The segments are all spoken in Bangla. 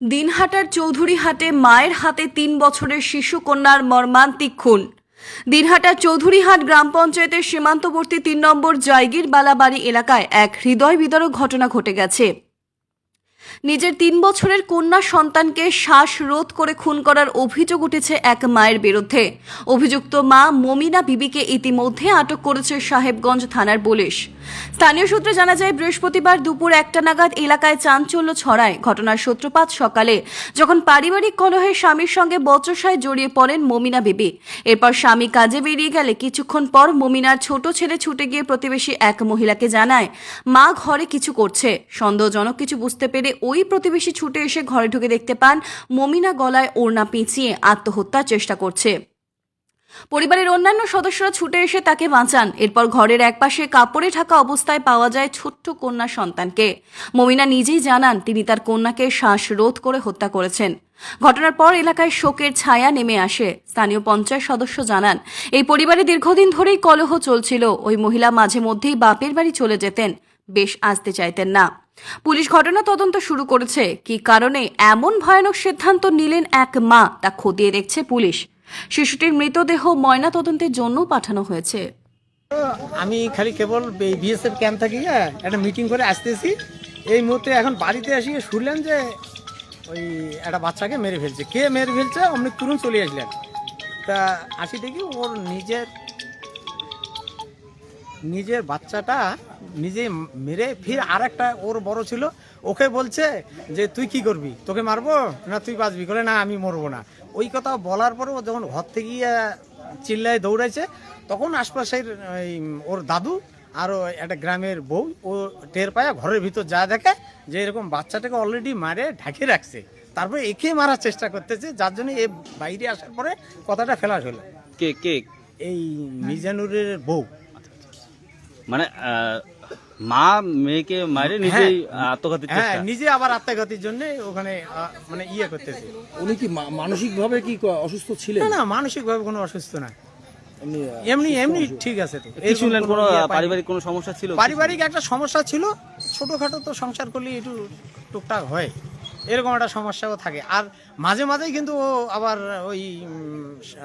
দিনহাটার চৌধুরীহাটে মায়ের হাতে তিন বছরের শিশু কন্যার মর্মান্তিক খুন। দিনহাটার চৌধুরীহাট গ্রাম পঞ্চায়েতের সীমান্তবর্তী তিন নম্বর জায়গির বালাবাড়ি এলাকায় এক হৃদয় বিদারক ঘটনা ঘটে গেছে। নিজের তিন বছরের কন্যা সন্তানকে শ্বাস রোধ করে খুন করার অভিযোগ উঠেছে এক মায়ের বিরুদ্ধে। অভিযুক্ত মা মমিনা বিবিকে ইতিমধ্যে আটক করেছে সাহেবগঞ্জ থানার পুলিশ। স্থানীয় সূত্রে জানা যায়, বৃহস্পতিবার দুপুর একটা নাগাদ এলাকায় চাঞ্চল্য ছড়ায়। ঘটনার সূত্রপাত সকালে, যখন পারিবারিক কলহে স্বামীর সঙ্গে বচসায় জড়িয়ে পড়েন মমিনা বিবি। এরপর স্বামী কাজে বেরিয়ে গেলে কিছুক্ষণ পর মমিনার ছোট ছেলে ছুটে গিয়ে প্রতিবেশী এক মহিলাকে জানায়, মা ঘরে কিছু করছে। সন্দেহজনক কিছু বুঝতে পেরে ওই প্রতিবেশী ছুটে এসে ঘরে ঢুকে দেখতে পান, মমিনা গলায় ওড়না পেঁচিয়ে আত্মহত্যার চেষ্টা করছে। পরিবারের অন্যান্য সদস্যরা ছুটে এসে তাকে বাঁচান। এরপর ঘরের একপাশে কাপড়ে ঢাকা অবস্থায় পাওয়া যায় ছোট্ট কন্যা সন্তানকে। মমিনা নিজেই জানান, তিনি তার কন্যাকে শ্বাসরোধ করে হত্যা করেছেন। ঘটনার পর এলাকায় শোকের ছায়া নেমে আসে। স্থানীয় পঞ্চায়েত সদস্য জানান, এই পরিবারে দীর্ঘদিন ধরেই কলহ চলছিল। ওই মহিলা মাঝে মধ্যেই বাপের বাড়ি চলে যেতেন। বেশ আসতে চাইতেন না। পুলিশ ঘটনা তদন্ত শুরু করেছে। কি কারণে এমন ভয়ানক সিদ্ধান্ত নিলেন এক মা, তা খতিয়ে দেখছে পুলিশ। শিশুটির মৃতদেহ ময়না তদন্তের জন্য পাঠানো হয়েছে। আমি খালি কেবল বিএসএফ ক্যাম্প থাকি একটা মিটিং করে আসতেছি। এই মুহূর্তে এখন বাড়িতে আসি শুনলেন যে ওই একটা বাচ্চাকে মেরে ফেলছে। কে মেরে ফেলছে? অমনি তুরুন চলে আসলেন। তা আসি দেখি ওর নিজের নিজের বাচ্চাটা নিজে মেরে ফির আর একটা ওর বড় ছিল ওকে বলছে যে তুই কি করবি? তোকে মারবো না তুই বাঁচবি? বলে না আমি মরবো না। ওই কথা বলার পরে ও যখন ঘর থেকে গিয়ে চিল্লায় দৌড়াইছে তখন আশপাশের ওই ওর দাদু আরও একটা গ্রামের বউ ও টের পায়া ঘরের ভিতর যা দেখে যে এরকম বাচ্চাটাকে অলরেডি মারে ঢাকে রাখছে। তারপরে একে মারার চেষ্টা করতেছে যার জন্য এ বাইরে আসার পরে কথাটা ফেলাস হলো। কে কে? এই মিজানুরের বউ। মানে মা মেয়েকে মারে নিজেই আত্মঘাতী হ্যাঁ নিজে আবার আত্মঘাতীর জন্য ওখানে মানে ইয়ে করতেছে। উনি কি মা- মানসিকভাবে কি অসুস্থ ছিলেন? না না মানসিক ভাবে কোনো অসুস্থ না এমনি এমনি এমনি ঠিক আছে তো। এরকম শুনলেন কোনো ইয়ে। পারিবারিক কোনো সমস্যা ছিল? পারিবারিক একটা সমস্যা ছিল। ছোটখাটো তো সংসার করলে একটু টুকটাক হয়। এরকম একটা সমস্যাও থাকে। আর মাঝে মাঝেই কিন্তু ও আবার ওই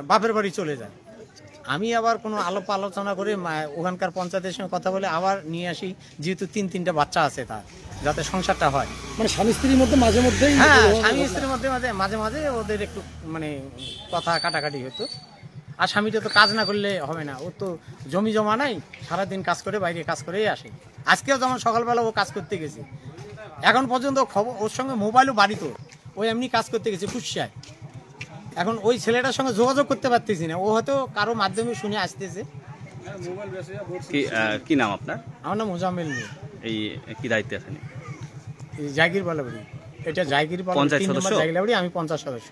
বাপের বাড়ি চলে যায়। আমি আবার কোনো আলোপ আলোচনা করে ওখানকার পঞ্চায়েতের সঙ্গে কথা বলে আবার নিয়ে আসি যেহেতু তিন তিনটা বাচ্চা আছে তার যাতে সংসারটা হয়। মানে স্বামী স্ত্রীর মধ্যে মাঝে মধ্যেই হ্যাঁ স্বামী স্ত্রীর মধ্যে মাঝে মাঝে মাঝে ওদের একটু মানে কথা কাটাকাটি হতো। আর স্বামীটা তো কাজ না করলে হবে না ও তো জমি জমা নাই সারাদিন কাজ করে বাইরে কাজ করেই আসে। আজকেও যেমন সকালবেলা ও কাজ করতে গেছে। এখন পর্যন্ত খবর ওর সঙ্গে মোবাইলও বাড়িত ও এমনি কাজ করতে গেছে কুষ্যায় এখন ওই ছেলেটার সঙ্গে যোগাযোগ করতে পারতেছি না। ও হয়তো কারও মাধ্যমে শুনে আসতেছে। কি কি নাম আপনার? আমার নাম মোজাম্মেল মিয়া এই কি দায়িত্বে আছেন এই জাগির বালাবাড়ি এটা জাগির পঞ্চায়েত সদস্য? আমি পঞ্চাশ সদস্য।